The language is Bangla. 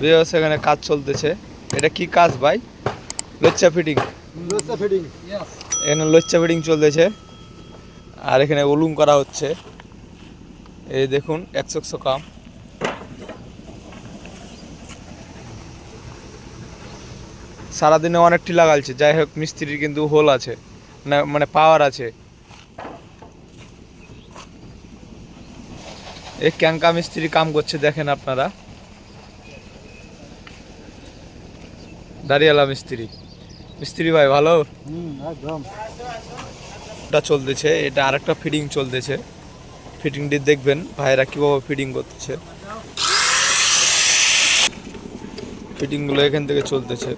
বিয়ার্স এখানে কাজ চলতেছে। এটা কি কাজ ভাই? লচ্চা ফিটিং লোসা ফিডিং এখানে লচ্চা ফিটিং চলতেছে। আর এখানে উলুম করা হচ্ছে। এই দেখুন একশো একশো কাম সারাদিনে অনেকটি লাগালছে যাই হোক মিস্ত্রির কিন্তু হোল আছে না মানে পাওয়ার আছে। এই ক্যাঙ্কা মিস্ত্রি কাম করছে দেখেন আপনারা। দাঁড়িয়ালা মিস্ত্রি। মিস্ত্রি ভাই ভালো? একদম। এটা চলতেছে এটা আরেকটা ফিডিং চলতেছে। ফিটিংটি দেখবেন ভাইরা কীভাবে ফিডিং করতেছে। ফিটিংগুলো এখান থেকে চলতেছে।